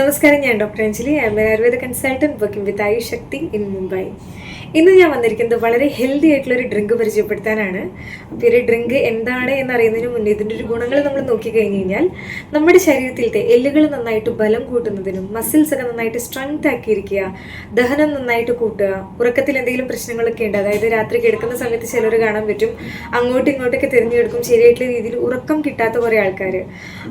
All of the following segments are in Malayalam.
നമസ്കാരം ഞാൻ doctor Anjali. I am Ayurveda consultant working with Ayush Shakti in Mumbai ഇന്ന് ഞാൻ വന്നിരിക്കുന്നത് വളരെ ഹെൽത്തി ആയിട്ടുള്ള ഒരു ഡ്രിങ്ക് പരിചയപ്പെടുത്താനാണ്. അപ്പോൾ ഈ ഡ്രിങ്ക് എന്താണ് എന്നറിയുന്നതിന് മുന്നേ ഇതിന്റെ ഒരു ഗുണങ്ങൾ നമ്മൾ നോക്കിക്കഴിഞ്ഞ് കഴിഞ്ഞാൽ നമ്മുടെ ശരീരത്തിലത്തെ എല്ലുകൾ നന്നായിട്ട് ബലം കൂട്ടുന്നതിനും മസിൽസ് ഒക്കെ നന്നായിട്ട് സ്ട്രെങ്ത് ആക്കിയിരിക്കുക ദഹനം നന്നായിട്ട് കൂട്ടുക ഉറക്കത്തിൽ എന്തെങ്കിലും പ്രശ്നങ്ങളൊക്കെ ഉണ്ട് അതായത് രാത്രി കിടക്കുന്ന സമയത്ത് ചിലർ കാണാൻ പറ്റും അങ്ങോട്ടും ഇങ്ങോട്ടൊക്കെ തിരഞ്ഞെടുക്കും ശരിയായിട്ടുള്ള രീതിയിൽ ഉറക്കം കിട്ടാത്ത കുറേ ആൾക്കാർ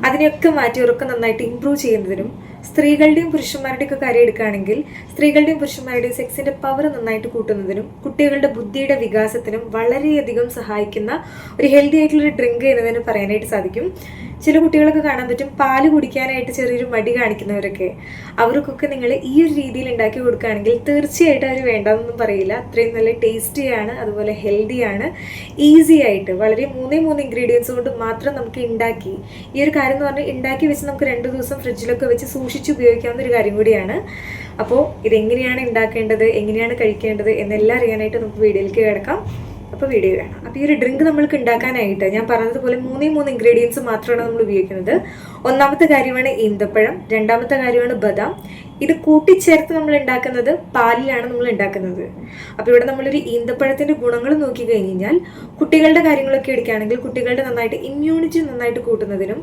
അതിനെയൊക്കെ മാറ്റി ഉറക്കം നന്നായിട്ട് ഇമ്പ്രൂവ് ചെയ്യുന്നതിനും സ്ത്രീകളുടെയും പുരുഷന്മാരുടെയും ഒക്കെ കാര്യം എടുക്കുകയാണെങ്കിൽ സ്ത്രീകളുടെയും പുരുഷന്മാരുടെയും സെക്സിന്റെ പവർ നന്നായിട്ട് കൂട്ടുന്നതിനും കുട്ടികളുടെ ബുദ്ധിയുടെ വികാസത്തിനും വളരെയധികം സഹായിക്കുന്ന ഒരു ഹെൽത്തി ആയിട്ടുള്ള ഒരു ഡ്രിങ്ക് തന്നെ പറയാനായിട്ട് സാധിക്കും. ചില കുട്ടികളൊക്കെ കാണാൻ പറ്റും പാൽ കുടിക്കാനായിട്ട് ചെറിയൊരു മടി കാണിക്കുന്നവരൊക്കെ. അവർക്കൊക്കെ നിങ്ങൾ ഈ ഒരു രീതിയിൽ ഉണ്ടാക്കി കൊടുക്കുകയാണെങ്കിൽ തീർച്ചയായിട്ടും അവർ വേണ്ടെന്നൊന്നും പറയില്ല. അത്രയും നല്ല ടേസ്റ്റിയാണ് അതുപോലെ ഹെൽത്തിയാണ് ഈസി ആയിട്ട്. വളരെ മൂന്നേ മൂന്ന് ഇൻഗ്രീഡിയൻസ് കൊണ്ട് മാത്രം നമുക്ക് ഉണ്ടാക്കി ഈ ഒരു കാര്യം എന്ന് പറഞ്ഞാൽ ഉണ്ടാക്കി വെച്ച് നമുക്ക് രണ്ട് ദിവസം ഫ്രിഡ്ജിലൊക്കെ വെച്ച് സൂക്ഷിച്ച് ഉപയോഗിക്കാവുന്ന ഒരു കാര്യം കൂടിയാണ്. അപ്പോൾ ഇതെങ്ങനെയാണ് ഉണ്ടാക്കേണ്ടത് എങ്ങനെയാണ് കഴിക്കേണ്ടത് എന്നെല്ലാം അറിയാനായിട്ട് നമുക്ക് വീഡിയോയിലേക്ക് കിടക്കാം. അപ്പോൾ വീഡിയോ വേണം അപ്പോൾ ഈ ഒരു ഡ്രിങ്ക് നമ്മൾക്ക് ഉണ്ടാക്കാനായിട്ട് ഞാൻ പറഞ്ഞതുപോലെ മൂന്നേ മൂന്ന് ഇൻഗ്രീഡിയൻസ് മാത്രമാണ് നമ്മൾ ഉപയോഗിക്കുന്നത്. ഒന്നാമത്തെ കാര്യമാണ് ഈന്തപ്പഴം രണ്ടാമത്തെ കാര്യമാണ് ബദാം. ഇത് കൂട്ടിച്ചേർത്ത് നമ്മൾ ഉണ്ടാക്കുന്നത് പാലിലാണ് നമ്മൾ ഉണ്ടാക്കുന്നത് അപ്പോൾ ഇവിടെ നമ്മളൊരു ഈന്തപ്പഴത്തിന്റെ ഗുണങ്ങൾ നോക്കി കഴിഞ്ഞ് കഴിഞ്ഞാൽ കുട്ടികളുടെ കാര്യങ്ങളൊക്കെ എടുക്കുകയാണെങ്കിൽ കുട്ടികളുടെ നന്നായിട്ട് ഇമ്മ്യൂണിറ്റി നന്നായിട്ട് കൂട്ടുന്നതിനും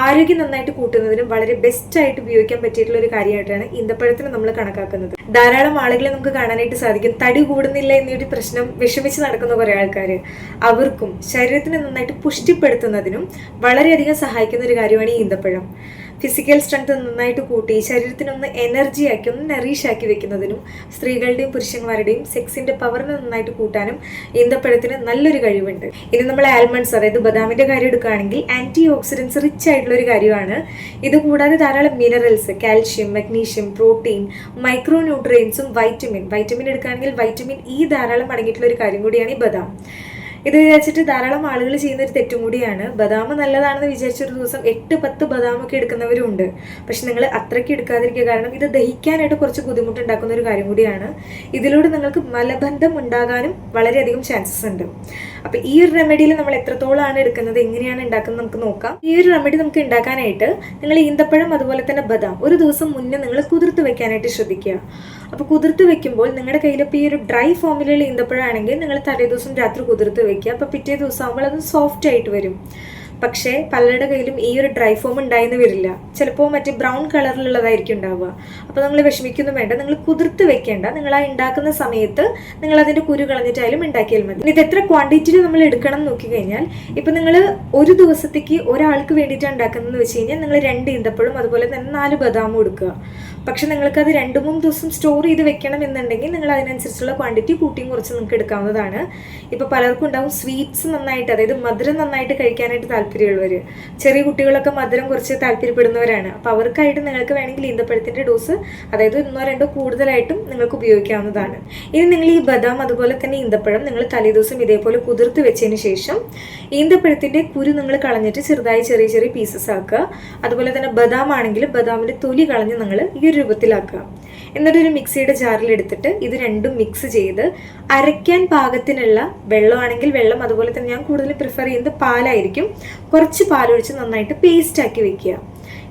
ആരോഗ്യം നന്നായിട്ട് കൂട്ടുന്നതിനും വളരെ ബെസ്റ്റ് ആയിട്ട് ഉപയോഗിക്കാൻ പറ്റിയിട്ടുള്ള ഒരു കാര്യമായിട്ടാണ് ഈന്തപ്പഴത്തിന് നമ്മൾ കണക്കാക്കുന്നത്. ധാരാളം ആളുകളെ നമുക്ക് കാണാനായിട്ട് സാധിക്കും. തടി കൂടുന്നില്ല എന്നൊരു പ്രശ്നം വിഷമിച്ച് നടക്കുന്ന കുറേ ആൾക്കാർ അവർക്കും ശരീരത്തിന് നന്നായിട്ട് പുഷ്ടിപ്പെടുത്തുന്നതിനും വളരെയധികം സഹായിക്കുന്ന ഒരു കാര്യമാണ് ഈ ഈന്തപ്പഴം. ഫിസിക്കൽ സ്ട്രെങ്ത് നന്നായിട്ട് കൂട്ടി ശരീരത്തിനൊന്ന് എനർജി ആക്കി ഒന്ന് നറീഷ് ആക്കി വെക്കുന്നതിനും സ്ത്രീകളുടെയും പുരുഷന്മാരുടെയും സെക്സിന്റെ പവറിനെ നന്നായിട്ട് കൂട്ടാനും ഈന്തപ്പഴത്തിന് നല്ലൊരു കഴിവുണ്ട്. ഇനി നമ്മൾ ആൽമണ്ട്സ് അതായത് ബദാമിന്റെ കാര്യം എടുക്കുകയാണെങ്കിൽ ആന്റി ഓക്സിഡൻസ് റിച്ച് ആയിട്ടുള്ള ഒരു കാര്യമാണ്. ഇത് കൂടാതെ ധാരാളം minerals calcium magnesium protein micro ന്യൂട്രിയൻസും vitamin vitamin എടുക്കുകയാണെങ്കിൽ വൈറ്റമിൻ ഇ ധാരാളം അടങ്ങിയിട്ടുള്ള ഒരു കാര്യം കൂടിയാണ് ഈ ബദാം. ഇത് വിചാരിച്ചിട്ട് ധാരാളം ആളുകൾ ചെയ്യുന്ന ഒരു തെറ്റും കൂടിയാണ്. ബദാം നല്ലതാണെന്ന് വിചാരിച്ച ഒരു ദിവസം എട്ട് പത്ത് ബദാമൊക്കെ എടുക്കുന്നവരും ഉണ്ട് പക്ഷെ നിങ്ങൾ അത്രയ്ക്ക് എടുക്കാതിരിക്കുക. കാരണം ഇത് ദഹിക്കാനായിട്ട് കുറച്ച് ബുദ്ധിമുട്ടുണ്ടാക്കുന്ന ഒരു കാര്യം കൂടിയാണ്. ഇതിലൂടെ നിങ്ങൾക്ക് മലബന്ധം ഉണ്ടാകാനും വളരെയധികം ചാൻസസ് ഉണ്ട്. അപ്പൊ ഈ ഒരു റെമഡിയിൽ നമ്മൾ എത്രത്തോളമാണ് എടുക്കുന്നത്? എങ്ങനെയാണ് ഉണ്ടാക്കുന്നത് നമുക്ക് നോക്കാം. ഈ ഒരു റെമഡി നമുക്ക് ഉണ്ടാക്കാനായിട്ട് നിങ്ങൾ ഈന്തപ്പഴം അതുപോലെ തന്നെ ബദാം ഒരു ദിവസം മുന്നേ നിങ്ങൾ കുതിർത്ത് വെക്കാനായിട്ട് ശ്രദ്ധിക്കുക. അപ്പോൾ കുതിർത്ത് വെക്കുമ്പോൾ നിങ്ങളുടെ കയ്യിലിപ്പോൾ ഈ ഒരു ഡ്രൈ ഫോമിലുള്ള ഈന്തപ്പഴമാണെങ്കിൽ നിങ്ങൾ തലേ ദിവസം രാത്രി കുതിർത്ത് വെക്കുക. അപ്പോൾ പിറ്റേ ദിവസം ആകുമ്പോൾ അത് സോഫ്റ്റ് ആയിട്ട് വരും. പക്ഷേ പലരുടെ കയ്യിലും ഈ ഒരു ഡ്രൈ ഫോം ഉണ്ടായെന്ന് വരില്ല. ചിലപ്പോൾ മറ്റേ ബ്രൗൺ കളറിലുള്ളതായിരിക്കും ഉണ്ടാവുക. അപ്പോൾ നിങ്ങൾ വിഷമിക്കൊന്നും വേണ്ട. നിങ്ങൾ കുതിർത്ത് വെക്കേണ്ട. നിങ്ങൾ ആ ഉണ്ടാക്കുന്ന സമയത്ത് നിങ്ങൾ അതിന്റെ കുരു കളഞ്ഞിട്ടായാലും ഉണ്ടാക്കിയാൽ മതി. ഇത് എത്ര ക്വാണ്ടിറ്റിയിൽ നമ്മൾ എടുക്കണം എന്ന് നോക്കിക്കഴിഞ്ഞാൽ ഇപ്പം നിങ്ങൾ ഒരു ദിവസത്തേക്ക് ഒരാൾക്ക് വേണ്ടിയിട്ടാണ് ഉണ്ടാക്കുന്നതെന്ന് വെച്ച് കഴിഞ്ഞാൽ നിങ്ങൾ രണ്ട് ഈന്തപ്പഴം അതുപോലെ തന്നെ നാല് ബദാമും എടുക്കുക. പക്ഷെ നിങ്ങൾക്ക് അത് രണ്ട് മൂന്ന് ദിവസം സ്റ്റോർ ചെയ്ത് വെക്കണം എന്നുണ്ടെങ്കിൽ നിങ്ങൾ അതിനനുസരിച്ചുള്ള ക്വാണ്ടിറ്റി കൂട്ടിയും കുറച്ച് നിങ്ങൾക്ക് എടുക്കാവുന്നതാണ്. ഇപ്പോൾ പലർക്കും ഉണ്ടാവും സ്വീറ്റ്സ് നന്നായിട്ട് അതായത് മധുരം നന്നായിട്ട് കഴിക്കാനായിട്ട് താല്പര്യമുള്ളവർ ചെറിയ കുട്ടികളൊക്കെ മധുരം കുറച്ച് താല്പര്യപ്പെടുന്നവരാണ്. അപ്പോൾ അവർക്കായിട്ട് നിങ്ങൾക്ക് വേണമെങ്കിൽ ഈന്തപ്പഴത്തിന്റെ ഡോസ് അതായത് ഒന്നോ രണ്ടോ കൂടുതലായിട്ടും നിങ്ങൾക്ക് ഉപയോഗിക്കാവുന്നതാണ്. ഇനി നിങ്ങൾ ഈ ബദാം അതുപോലെ തന്നെ ഈന്തപ്പഴം നിങ്ങൾ തലേദിവസം ഇതേപോലെ കുതിർത്ത് വെച്ചതിന് ശേഷം ഈന്തപ്പഴത്തിന്റെ കുരു നിങ്ങൾ കളഞ്ഞിട്ട് ചെറുതായി ചെറിയ ചെറിയ പീസസ് ആക്കുക. അതുപോലെ തന്നെ ബദാം ആണെങ്കിൽ ബദാമിന്റെ തൊലി കളഞ്ഞ് നിങ്ങൾ ഈ ഒരു രൂപത്തിലാക്കുക. എന്നിട്ട് ഒരു മിക്സിയുടെ ജാറിൽ എടുത്തിട്ട് ഇത് രണ്ടും മിക്സ് ചെയ്ത് അരയ്ക്കാൻ പാകത്തിനുള്ള വെള്ളമാണെങ്കിൽ വെള്ളം അതുപോലെ തന്നെ ഞാൻ കൂടുതൽ പ്രിഫർ ചെയ്യുന്നത് പാലായിരിക്കും. കുറച്ച് പാലൊഴിച്ച് നന്നായിട്ട് പേസ്റ്റ് ആക്കി വെക്കുക.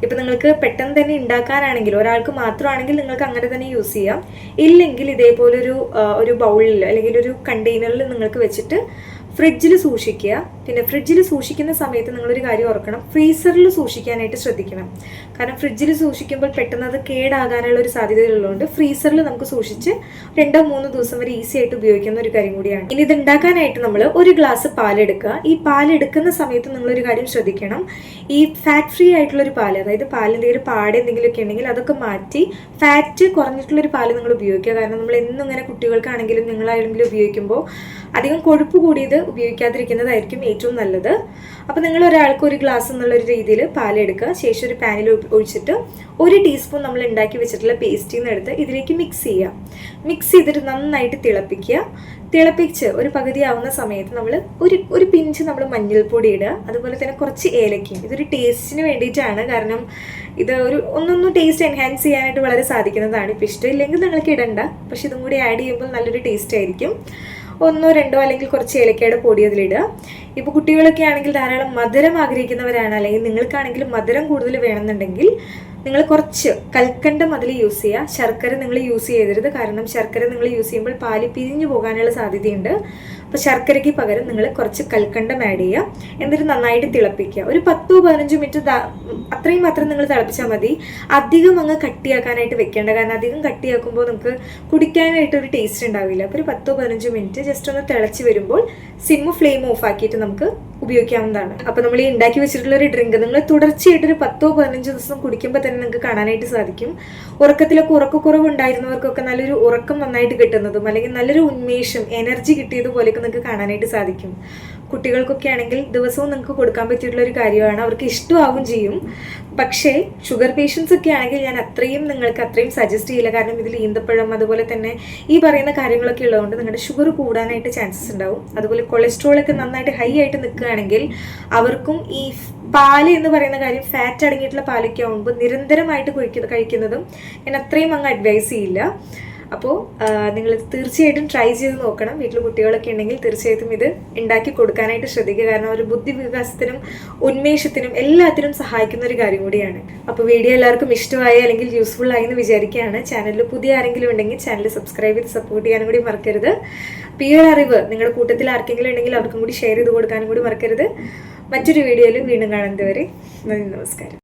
ഇപ്പം നിങ്ങൾക്ക് പെട്ടെന്ന് തന്നെ ഉണ്ടാക്കാനാണെങ്കിൽ ഒരാൾക്ക് മാത്രമാണെങ്കിൽ നിങ്ങൾക്ക് അങ്ങനെ തന്നെ യൂസ് ചെയ്യാം. ഇല്ലെങ്കിൽ ഇതേപോലൊരു ഒരു ബൗളിൽ അല്ലെങ്കിൽ ഒരു കണ്ടെയ്നറിൽ നിങ്ങൾക്ക് വെച്ചിട്ട് ഫ്രിഡ്ജിൽ സൂക്ഷിക്കുക. പിന്നെ ഫ്രിഡ്ജിൽ സൂക്ഷിക്കുന്ന സമയത്ത് നിങ്ങളൊരു കാര്യം ഓർക്കണം. ഫ്രീസറിൽ സൂക്ഷിക്കാനായിട്ട് ശ്രദ്ധിക്കണം. കാരണം ഫ്രിഡ്ജിൽ സൂക്ഷിക്കുമ്പോൾ പെട്ടെന്ന് അത് കേടാകാനുള്ള ഒരു സാധ്യതയുള്ളതുകൊണ്ട് ഫ്രീസറിൽ നമുക്ക് സൂക്ഷിച്ച് രണ്ടോ മൂന്നോ ദിവസം വരെ ഈസി ആയിട്ട് ഉപയോഗിക്കുന്ന ഒരു കാര്യം കൂടിയാണ്. ഇനി ഇത് ഉണ്ടാക്കാനായിട്ട് നമ്മൾ ഒരു ഗ്ലാസ് പാലെടുക്കുക. ഈ പാലെടുക്കുന്ന സമയത്ത് നിങ്ങളൊരു കാര്യം ശ്രദ്ധിക്കണം. ഈ ഫാറ്റ് ഫ്രീ ആയിട്ടുള്ള ഒരു പാൽ അതായത് ഒരു പാട് എന്തെങ്കിലുമൊക്കെ ഉണ്ടെങ്കിൽ അതൊക്കെ മാറ്റി ഫാറ്റ് കുറഞ്ഞിട്ടുള്ളൊരു പാൽ നിങ്ങൾ ഉപയോഗിക്കുക. കാരണം നമ്മൾ എന്നും ഇങ്ങനെ കുട്ടികൾക്കാണെങ്കിലും നിങ്ങളാണെങ്കിലും ഉപയോഗിക്കുമ്പോൾ അധികം കൊഴുപ്പ് കൂടിയത് ഉപയോഗിക്കാതിരിക്കുന്നതായിരിക്കും ഏറ്റവും നല്ലത്. അപ്പോൾ നിങ്ങൾ ഒരാൾക്ക് ഒരു ഗ്ലാസ് എന്നുള്ളൊരു രീതിയിൽ പാലെടുക്കുക. ശേഷം ഒരു പാനിൽ ഒഴിച്ചിട്ട് ഒരു ടീസ്പൂൺ നമ്മൾ ഉണ്ടാക്കി വെച്ചിട്ടുള്ള പേസ്റ്റിൽ നിന്ന് എടുത്ത് ഇതിലേക്ക് മിക്സ് ചെയ്യുക. മിക്സ് ചെയ്തിട്ട് നന്നായിട്ട് തിളപ്പിക്കുക. തിളപ്പിച്ച് ഒരു പകുതി ആവുന്ന സമയത്ത് നമ്മൾ ഒരു ഒരു പിഞ്ച് നമ്മൾ മഞ്ഞൾപ്പൊടി ഇടുക. അതുപോലെ തന്നെ കുറച്ച് ഏലക്കയും. ഇതൊരു ടേസ്റ്റിന് വേണ്ടിയിട്ടാണ്. കാരണം ഇത് ഒരു ഒന്നൊന്ന് ടേസ്റ്റ് എൻഹാൻസ് ചെയ്യാനായിട്ട് വളരെ സാധിക്കുന്നതാണ്. ഇപ്പം ഇഷ്ടമില്ലെങ്കിൽ നിങ്ങൾക്ക് ഇടണ്ട. പക്ഷെ ഇതും കൂടി ആഡ് ചെയ്യുമ്പോൾ നല്ലൊരു ടേസ്റ്റ് ആയിരിക്കും. ഒന്നോ രണ്ടോ അല്ലെങ്കിൽ കുറച്ച് ഏലക്കയുടെ പൊടി അതിലിടുക. ഇപ്പോൾ കുട്ടികളൊക്കെ ആണെങ്കിൽ ധാരാളം മധുരം ആഗ്രഹിക്കുന്നവരാണ്. അല്ലെങ്കിൽ നിങ്ങൾക്കാണെങ്കിൽ മധുരം കൂടുതൽ വേണമെന്നുണ്ടെങ്കിൽ നിങ്ങൾ കുറച്ച് കൽക്കണ്ടം അതിൽ യൂസ് ചെയ്യുക. ശർക്കര നിങ്ങൾ യൂസ് ചെയ്യരുത്. കാരണം ശർക്കര നിങ്ങൾ യൂസ് ചെയ്യുമ്പോൾ പാൽ പിരിഞ്ഞു പോകാനുള്ള സാധ്യതയുണ്ട്. അപ്പോൾ ശർക്കരയ്ക്ക് പകരം നിങ്ങൾ കുറച്ച് കൽക്കണ്ടം ആഡ് ചെയ്യുക. എന്നിട്ട് നന്നായിട്ട് തിളപ്പിക്കുക. ഒരു പത്തോ പതിനഞ്ചോ മിനിറ്റ് അത്രയും മാത്രം നിങ്ങൾ തിളപ്പിച്ചാൽ മതി. അധികം അങ്ങ് കട്ടിയാക്കാനായിട്ട് വെക്കേണ്ട. കാരണം അധികം കട്ടിയാക്കുമ്പോൾ നമുക്ക് കുടിക്കാനായിട്ട് ഒരു ടേസ്റ്റ് ഉണ്ടാവില്ല. അപ്പോൾ ഒരു പത്തോ പതിനഞ്ചോ മിനിറ്റ് ജസ്റ്റ് ഒന്ന് തിളച്ച് വരുമ്പോൾ സിമ്മ് ഫ്ലെയിം ഓഫ് ആക്കിയിട്ട് നമുക്ക് ഉപയോഗിക്കാവുന്നതാണ്. അപ്പോൾ നമ്മൾ ഈ ഉണ്ടാക്കി വെച്ചിട്ടുള്ള ഒരു ഡ്രിങ്ക് നിങ്ങൾ തുടർച്ചയായിട്ട് ഒരു പത്തോ പതിനഞ്ചോ ദിവസം കുടിക്കുമ്പോൾ തന്നെ നിങ്ങൾക്ക് കാണാനായിട്ട് സാധിക്കും. ഉറക്കത്തിലൊക്കെ ഉറക്കക്കുറവ് ഉണ്ടായിരുന്നവർക്കൊക്കെ നല്ലൊരു ഉറക്കം നന്നായിട്ട് കിട്ടുന്നതും അല്ലെങ്കിൽ നല്ലൊരു ഉന്മേഷം എനർജി കിട്ടിയതുപോലെയൊക്കെ നിങ്ങൾക്ക് കാണാനായിട്ട് സാധിക്കും. കുട്ടികൾക്കൊക്കെ ആണെങ്കിൽ ദിവസവും നിങ്ങൾക്ക് കൊടുക്കാൻ പറ്റിയിട്ടുള്ള ഒരു കാര്യമാണ്. അവർക്ക് ഇഷ്ടമാവും ചെയ്യും. പക്ഷേ ഷുഗർ പേഷ്യൻസ് ഒക്കെ ആണെങ്കിൽ ഞാൻ അത്രയും നിങ്ങൾക്ക് അത്രയും സജസ്റ്റ് ചെയ്യില്ല. കാരണം ഇതിൽ ഈന്തപ്പഴം അതുപോലെ തന്നെ ഈ പറയുന്ന കാര്യങ്ങളൊക്കെ ഉള്ളതുകൊണ്ട് നിങ്ങളുടെ ഷുഗർ കൂടാനായിട്ട് ചാൻസസ് ഉണ്ടാവും. അതുപോലെ കൊളസ്ട്രോൾ ഒക്കെ നന്നായിട്ട് ഹൈ ആയിട്ട് നിൽക്കുകയാണെങ്കിൽ അവർക്കും ഈ പാൽ എന്ന് പറയുന്ന കാര്യം ഫാറ്റ് അടങ്ങിയിട്ടുള്ള പാലൊക്കെ ആകുമ്പോൾ നിരന്തരമായിട്ട് കുഴിക്കുന്ന കഴിക്കുന്നതും ഞാൻ അത്രയും അങ്ങ് അഡ്വൈസ് ചെയ്യില്ല. അപ്പോൾ നിങ്ങൾ തീർച്ചയായിട്ടും ട്രൈ ചെയ്ത് നോക്കണം. വീട്ടിൽ കുട്ടികളൊക്കെ ഉണ്ടെങ്കിൽ തീർച്ചയായിട്ടും ഇത് ഉണ്ടാക്കി കൊടുക്കാനായിട്ട് ശ്രദ്ധിക്കുക. കാരണം ഒരു ബുദ്ധി വികാസത്തിനും ഉന്മേഷത്തിനും എല്ലാത്തിനും സഹായിക്കുന്ന ഒരു കാര്യം കൂടിയാണ്. അപ്പോൾ വീഡിയോ എല്ലാവർക്കും ഇഷ്ടമായി അല്ലെങ്കിൽ യൂസ്ഫുൾ ആയി എന്ന് വിചാരിക്കുകയാണ്. ചാനലിൽ പുതിയ ആരെങ്കിലും ഉണ്ടെങ്കിൽ ചാനൽ സബ്സ്ക്രൈബ് ചെയ്ത് സപ്പോർട്ട് ചെയ്യാനും കൂടി മറക്കരുത്. അപ്പോൾ ഈ അറിവ് നിങ്ങളുടെ കൂട്ടത്തിൽ ആർക്കെങ്കിലും ഉണ്ടെങ്കിൽ അവർക്കും കൂടി ഷെയർ ചെയ്ത് കൊടുക്കാനും കൂടി മറക്കരുത്. മറ്റൊരു വീഡിയോയിൽ വീണ്ടും കാണുന്നത് വരെ നന്ദി നമസ്കാരം.